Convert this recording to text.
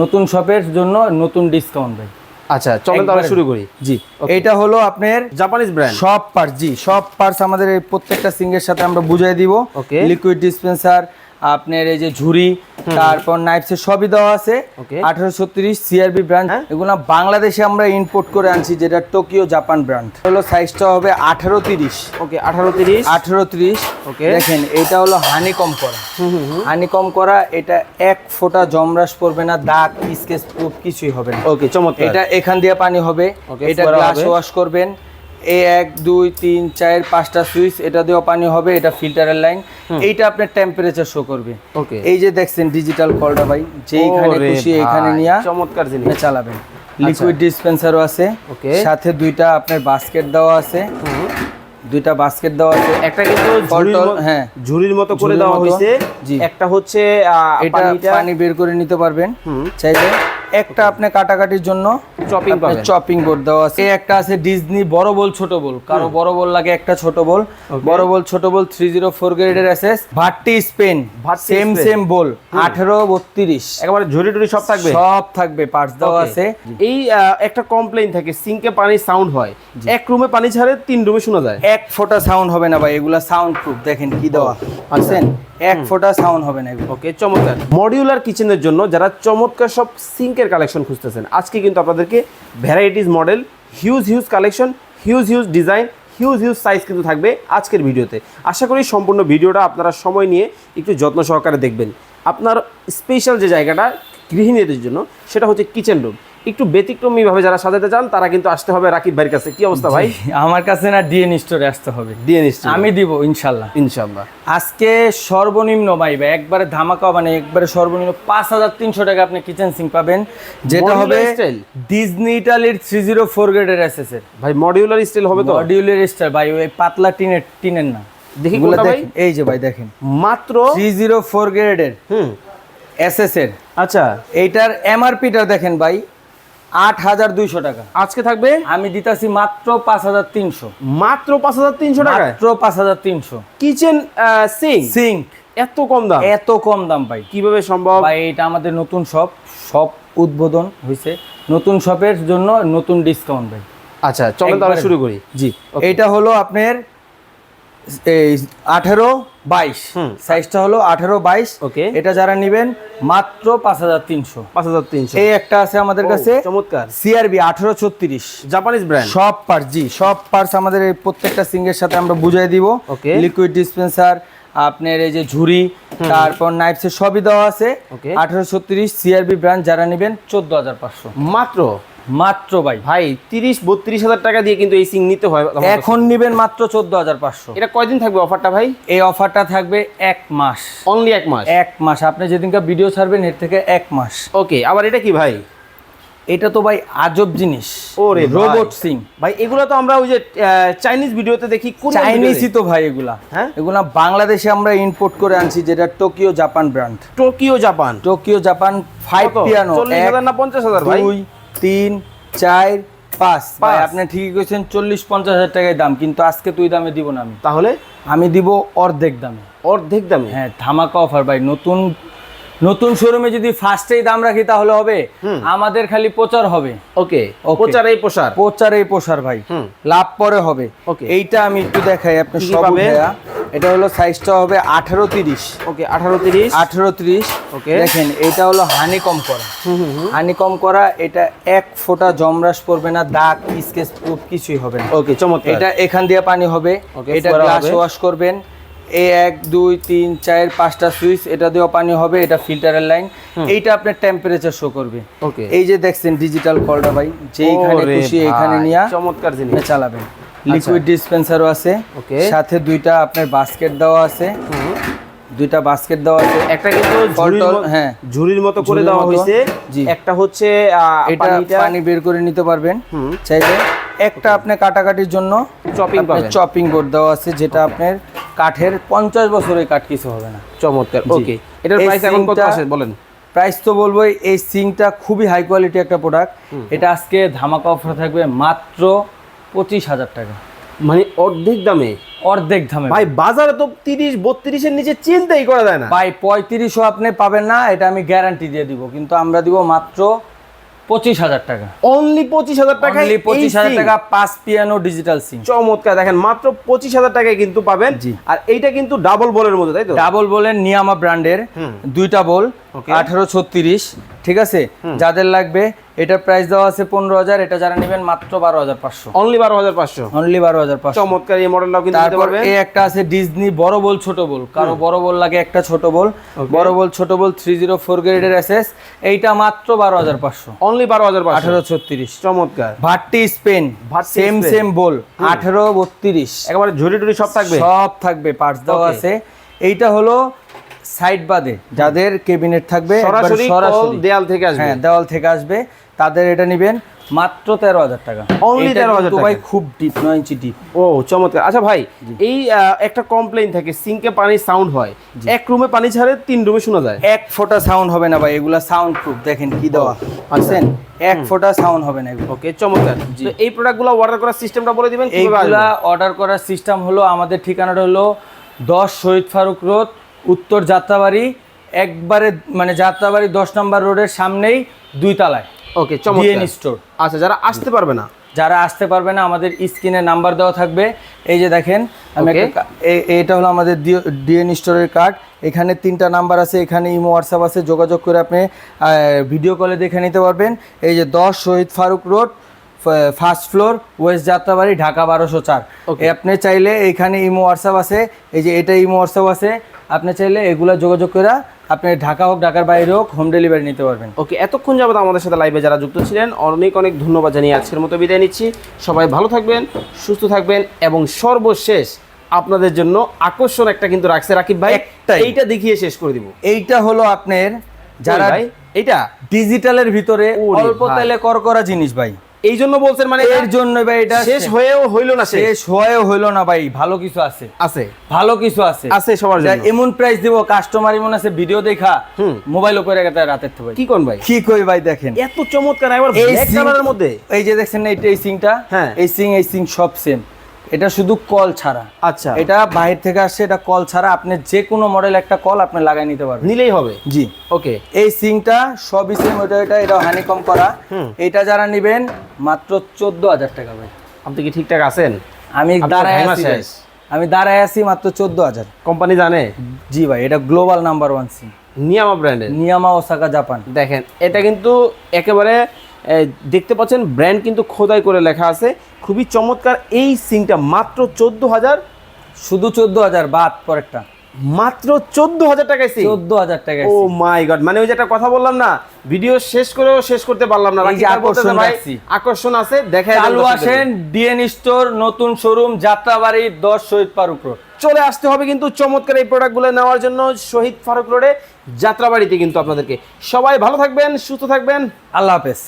নতুন শপের জন্য নতুন ডিসকাউন্ট ভাই। আচ্ছা চলো তাহলে শুরু করি। জি। এটা হলো আপনার জাপানিজ ব্র্যান্ড সব পার্টস জি সব পার্টস আমাদের প্রত্যেকটা প্রত্যেকটা সিঙ্গের সাথে আমরা বুঝিয়ে দিব। লিকুইড ডিসপেন্সার আপনার এই যে ঝুড়ি তারপর নাইফসের সবই দেওয়া আছে। Okay. আঠারোশো তিরিশ সিআরবি ব্র্যান্ড? এগুলো বাংলাদেশে আমরা ইম্পোর্ট করে আনছি যেটা টোকিও জাপান ব্র্যান্ড হলো সাইজটা হবে আঠারো তিরিশ। ওকে আঠারো তিরিশ। আঠারো তিরিশ। ওকে। দেখেন এটা হলো হানি কম করা হানি কম করা এটা এক ফোঁটা জমরাস পড়বে না দাগ স্কেচ কিছুই হবে না। ওকে চমৎকার। এটা এখান দিয়ে পানি হবে। এটা গ্লাস ওয়াশ করবেন। এই এক দুই তিন চার পাঁচটা সুইচ এটা দিয়েও পানি হবে এটা ফিল্টারের লাইন। এইটা আপনার টেম্পারেচার শো করবে। ওকে। এই যে দেখছেন ডিজিটাল কলটা ভাই যেইখানে খুশি এখানে নিয়ে চমৎকার জিনিস। চালাবেন। লিকুইড ডিসপেন্সারও আছে. সাথে দুইটা আপনার বাস্কেট দেওয়া আছে। দুইটা বাস্কেট দেওয়া আছে। একটা কিন্তু হ্যাঁ। ঝুড়ির মতো করে দেওয়া হয়েছে। জি। একটা হচ্ছে এটা পানি বের করে নিতে পারবেন। চাইলে একটা আপনি কাটাকাটির জন্য Chopping পাবেন। চপিং বোর্ড দেওয়া আছে। এই একটা আছে ডিজনি বড় বল ছোট বল কারও বড় বল লাগে একটা ছোট বল বড় বল ছোট বল থ্রি জিরো ফোর গ্রেডের এসএস ভাট্টি স্পেন। সেম সেম বল আঠেরো বত্রিশ। একেবারে ঝুড়ি টুড়ি সব থাকবে? সব থাকবে পার্টস দেওয়া আছে। এই একটা কমপ্লেইন থাকে সিঙ্কে পানির সাউন্ড হয়। এক রুমে পানি ছাড়ে তিন রুমে শোনা যায়। এক ফোঁটা সাউন্ড হবে না ভাই এগুলা সাউন্ড প্রুফ দেখেন কি দেওয়া। বুঝছেন এক ফোঁটা সাউন্ড হবে না ওকে চমৎকার। মডিউলার কিচেনের জন্য যারা চমৎকার সব সিঙ্কের কালেকশন খুঁজতেছেন, আজকে কিন্তু আপনাদেরকে varieties model huge huge collection huge huge design huge huge size কিন্তু থাকবে আজকের ভিডিওতে। আশা করি সম্পূর্ণ ভিডিওটা আপনারা সময় নিয়ে একটু যত্ন সহকারে দেখবেন। আপনার স্পেশাল যে জায়গাটা গৃহিণীদের জন্য, সেটা হচ্ছে কিচেন রুম একটু ব্যতিক্রমীভাবে যারা সাজাতে চান তারা কিন্তু আসতে হবে রাকিব ভাইয়ের কাছে। কি অবস্থা ভাই? আমার কাছে না ডিএন স্টোরে আসতে হবে। ডিএন নিশ্চয় আমি দিব ইনশাল্লাহ ইনশাল্লাহ আজকে সর্বনিম্ন ভাই ভাই একবারে ধামাকা মানে একবারে সর্বনিম্ন পাঁচ হাজার তিনশো টাকা আপনি কিচেন সিঙ্ক পাবেন। যেটা হবে? ডিজনি ইটালির থ্রি জিরো ফোর গ্রেডের ভাই মডিউলার স্টাইল হবে তো? মডিউলের স্টার ভাই ওই পাতলা টিনের টিনের না। দেখি ভাই? এই যে ভাই দেখেন। মাত্র থ্রি জিরো ফোর গ্রেডের হুম। এসএস এর। আচ্ছা। এইটার এমআরপিটা দেখেন ভাই আট হাজার দুইশো টাকা। আজকে থাকবে? আমি দিতাছি মাত্র পাঁচ হাজার তিনশো। মাত্র পাঁচ হাজার তিনশো টাকায়? মাত্র পাঁচ হাজার তিনশো। Kitchen sink sink? এত কম দাম? এত কম দাম ভাই। কীভাবে সম্ভব? ভাই এটা আমাদের নতুন শপ। শপ উদ্বোধন হয়েছে। নতুন শপের জন্য নতুন ডিসকাউন্ট ভাই। আচ্ছা চলেন তাহলে শুরু করি। জি। এটা হলো আপনার এই আঠেরো বাইশ। সাইজটা হলো আঠেরো বাইশ। Okay. এটা যারা নেবেন মাত্র পাঁচ হাজার তিনশো। পাঁচ হাজার তিনশো। এই একটা আছে আমাদের কাছে চমৎকার। সিআরবি আঠেরো ছত্রিশ। জাপানিজ ব্র্যান্ড সব পার্টস জি সব পার্টস আমাদের এই প্রত্যেকটা সিঙ্গের সাথে আমরা বুঝাই দিব। Okay. লিকুইড ডিসপেন্সার আপনার এই যে ঝুড়ি তারপর নাইফসের সবই দেওয়া আছে. আঠারো ছত্রিশ সিআরবি ব্র্যান্ড যারা নেবেন চোদ্দ হাজার পাঁচশো। মাত্র? মাত্র ভাই। ভাই তিরিশ বত্রিশ হাজার টাকা দিয়ে কিন্তু এই সিং নিতে হয় এখন নিবেন মাত্র চোদ্দ হাজার পাঁচশো। এটা কয়দিন থাকবে অফারটা ভাই? এই অফারটা থাকবে এক মাস। অনলি এক মাস? এক মাস। আপনি যেদিনকার ভিডিও ছাড়বেন এর থেকে এক মাস। ওকে আবার এটা কি ভাই? এটা তো ভাই আজব জিনিস। ওরে রোবট সিং। ভাই এগুলো তো আমরা ওই যে চাইনিজ ভিডিওতে দেখি চাইনিজই তো ভাই এগুলা। হ্যাঁ? এগুলা বাংলাদেশে আমরা ইম্পোর্ট করে আনছি যেটা Tokyo Japan brand Tokyo Japan Tokyo Japan five? Piano চল্লিশ হাজার না পঞ্চাশ হাজার ভাই? তিন চার পাঁচ। ভাই আপনি ঠিকই কইছেন চল্লিশ পঞ্চাশ হাজার টাকায় দাম কিন্তু আজকে তুই দামে দিব না আমি। তাহলে? আমি দিব অর্ধেক দামে। অর্ধেক দামে? হ্যাঁ ধামাকা অফার ভাই। নতুন নতুন শোরুমে যদি ফার্স্টেই দাম রাখি তাহলে হবে। আমাদের খালি প্রচার হবে। ওকে. প্রচার এই প্রসার? প্রচার এই প্রসার ভাই। লাভ পরে হবে। Okay. এইটা আমি একটু দেখাই আপনি সব এটা হলো সাইজটা হবে আঠারো তিরিশ। ওকে আঠারো তিরিশ। আঠারো ত্রিশ। Okay. দেখেন এটা হলো হানি কম করা। হুম হুম হুম। হানি কম করা এটা এক ফোঁটা জমরাস পড়বে না দাগ স্কেচ কিছুই হবে না। ওকে চমৎকার। এটা এখান দিয়ে পানি হবে এটা গ্লাস ওয়াশ করবেন। এ এক দুই তিন চার পাঁচটা সুইচ এটা দিয়েও পানি হবে এটা ফিল্টারের লাইন এইটা আপনার টেম্পারেচার শো করবে। ওকে। এই যে দেখছেন ডিজিটাল কলটা ভাই যেইখানে খুশি ভাই, এখানে নিয়ে চমৎকার জিনিস। চালাবেন। লিকুইড ডিসপেন্সারও আছে. সাথে দুইটা আপনার বাস্কেট দেওয়া আছে। দুইটা বাস্কেট দেওয়া আছে। একটা কিন্তু হ্যাঁ। ঝুড়ির মতো করে দেওয়া হয়েছে। একটা হচ্ছে এটা পানি বের করে নিতে পারবেন। চাইলে একটা আপনি কাটাকাটির জন্য চপিং। চপিং বোর্ড দেওয়া আছে যেটা আপনার কাঠের পঞ্চাশ বছরের কাঠ কিছু হবে না। চমৎকার। ওকে এটার প্রাইস এখন কত আছে? বলেন। প্রাইস তো বলব এই সিংটা খুবই হাই কোয়ালিটি একটা প্রোডাক্ট এটা আজকে ধামাকা অফার থাকবে মাত্র পঁচিশ হাজার টাকা। মানে অর্ধেক দামে? অর্ধেক দামে। ভাই বাজারে তো তিরিশ বত্রিশের নিচে চিন্তাই করা যায় না। ভাই পঁয়ত্রিশও আপনি পাবেন না এটা আমি গ্যারান্টি দিয়ে দিব। কিন্তু আমরা দিব মাত্র পঁচিশ হাজার টাকা। অনলি পঁচিশ হাজার টাকা Only পঁচিশ হাজার টাকা পাঁচ পিয়ানো ডিজিটাল সিম চমৎকার দেখেন মাত্র পঁচিশ হাজার টাকায় কিন্তু পাবেন। আর এইটা কিন্তু ডাবল বলের মধ্যে তাই তো? ডাবল বলেন নিয়ামা ব্র্যান্ডের দুইটা বল. আঠারো ছত্রিশ ঠিক আছে? যাদের লাগবে এটার প্রাইস দেওয়া আছে পনেরো হাজার এটা যারা নেবেন মাত্র বারো হাজার পাঁচশো। অনলি বারো হাজার পাঁচশো? অনলি বারো হাজার পাঁচশো। চমৎকার এই মডেলটাও কিন্তু তারপর এই একটা আছে ডিজনি বড় বল ছোট বল। কারও বড় বল লাগে একটা ছোট বল। বড় বল ছোট বল থ্রি জিরো ফোর গ্রেডের এসএস এইটা মাত্র বারো হাজার পাঁচশো। অনলি বারো হাজার আঠারো ছত্রিশ। চমৎকার। ভাট্টি স্পেন সেম সেম বল আঠারো বত্রিশ। একেবারে ঝুড়ি টুড়ি সব থাকবে। সব থাকবে পার্টস দেওয়া আছে। এইটা হলো সাইড বাদে যাদের কেবিনেট থাকবে সরাসরি দেয়াল থেকে আসবে। হ্যাঁ দেওয়াল থেকে আসবে। তাদের এটা নেবেন মাত্র তেরো হাজার টাকা। 13,000 কিন্তু টাকা। ভাই খুব ডিপ নয় ইঞ্চি ডিপ ও চমৎকার। আচ্ছা ভাই এই একটা কমপ্লেন থাকে সিঙ্কে পানির সাউন্ড হয়। এক রুমে পানি ছাড়ে তিন রুমে শোনা যায়। এক ফোঁটা সাউন্ড হবে না ভাই এগুলা সাউন্ড প্রুফ দেখেন কি দেওয়া। বুঝছেন? এক ফোঁটা সাউন্ড হবে না ওকে চমৎকার। তো এই প্রোডাক্টগুলো অর্ডার করার সিস্টেমটা বলে দিবেন কীভাবে এইগুলা অর্ডার করার সিস্টেম হলো আমাদের ঠিকানাটা হলো দশ শহীদ ফারুক রোড উত্তর যাত্রাবাড়ি একবারে মানে যাত্রাবাড়ি দশ নম্বর রোডের সামনেই দুই তালায় ওকে ডিএন চমৎকার স্টোর আচ্ছা যারা আসতে পারবে না? যারা আসতে পারবে না আমাদের স্ক্রিনে নাম্বার দেওয়া থাকবে। এই যে দেখেন আমি এটা হলো আমাদের ডিএন স্টোরের কার্ড এখানে তিনটা নাম্বার আছে এখানে ইমো হোয়াটসঅ্যাপ আছে যোগাযোগ করে আপনি ভিডিও কলে দেখে নিতে পারবেন। এই যে দশ Shahid Faruk road first floor west Jatrabari Dhaka বারোশো চার. আপনি চাইলে এখানে ইমো হোয়াটসঅ্যাপ আছে। এই যে এটা ইমো হোয়াটসঅ্যাপ আছে। আপনি চাইলে এগুলা যোগাযোগ করে আপনি ঢাকা হোক ঢাকার বাইরে হোক হোম ডেলিভারি নিতে পারবেন। ওকে এতক্ষণ যাবত আমাদের সাথে লাইভে যারা যুক্ত ছিলেন অনেক অনেক ধন্যবাদ জানিয়ে আজকের মতো বিদায় নিচ্ছি। সবাই ভালো থাকবেন সুস্থ থাকবেন এবং সর্বশেষ আপনাদের জন্য আকর্ষণ একটা কিন্তু রাখছে রাকিব ভাই। এইটা দেখিয়ে শেষ করে দিব। এইটা হলো আপনার যারা ভাই? এইটা ডিজিটালের ভিতরে অল্প তেলে কর করা জিনিস ভাই। এই জন্য বলছেন মানে এর জন্য ভাই এটা শেষ হয়েও হইল না শেষ। হয়েও হইল না ভাই ভালো কিছু আছে। আছে। ভালো কিছু আছে। আছে সবার জন্য। এমন প্রাইস দেব কাস্টমার এমন আছে ভিডিও দেখা। মোবাইল উপরে গেতে রাতের তো ভাই। কি কোন ভাই? কি কই ভাই দেখেন? এত চমৎকার একবার ব্ল্যাক কালারের মধ্যে? এই যে দেখছেন না এই সিংটা হ্যাঁ। এই সিং এই সিং সব সেম এটা শুধু কল ছাড়া। আচ্ছা। এটা বাইরে থেকে আসছে এটা কল ছাড়া আপনি যে কোনো মডেল একটা কল আপনি লাগাই নিতে পারবেন। নিলেই হবে? জি। ওকে। এই সিংটা সবই সেম ওটা এটা এটা হানিকম করা। এটা যারা নেবেন মাত্র চোদ্দ হাজার টাকা ভাই। আপনি কি ঠিকঠাক আছেন? আমি দাঁড়ায় আছি আমি দাঁড়ায় আছি মাত্র চোদ্দ হাজার কোম্পানি জানে? জি ভাই এটা গ্লোবাল নাম্বার ওয়ান সিং নিয়ামা ব্র্যান্ডের নিয়ামা ওসাকা জাপান। দেখেন এটা কিন্তু একেবারে দেখতে পাচ্ছেন ব্র্যান্ড কিন্তু খোদাই করে লেখা আছে। খুবই চমৎকার এই সিংটা মাত্র চোদ্দ হাজার। শুধু চোদ্দ হাজার বাদ পরেরটা। মাত্র চোদ্দ হাজার টাকায় সিং চোদ্দ হাজার টাকা ও মাই গড মানে ওই যে একটা কথা বললাম না ভিডিও শেষ করেও শেষ করতে পারলাম না। আকর্ষণ আকর্ষণ আছে দেখা চালু আসেন ডিএন স্টোর নতুন শোরুম যাত্রাবাড়ি দশ শহীদ পারুক রোড চলে আসতে হবে কিন্তু চমৎকার এই প্রোডাক্টগুলো নেওয়ার জন্য শহীদ ফারুক রোডে। যাত্রাবাড়িতে কিন্তু আপনাদেরকে। সবাই ভালো থাকবেন সুস্থ থাকবেন। আল্লাহ হাফেজ।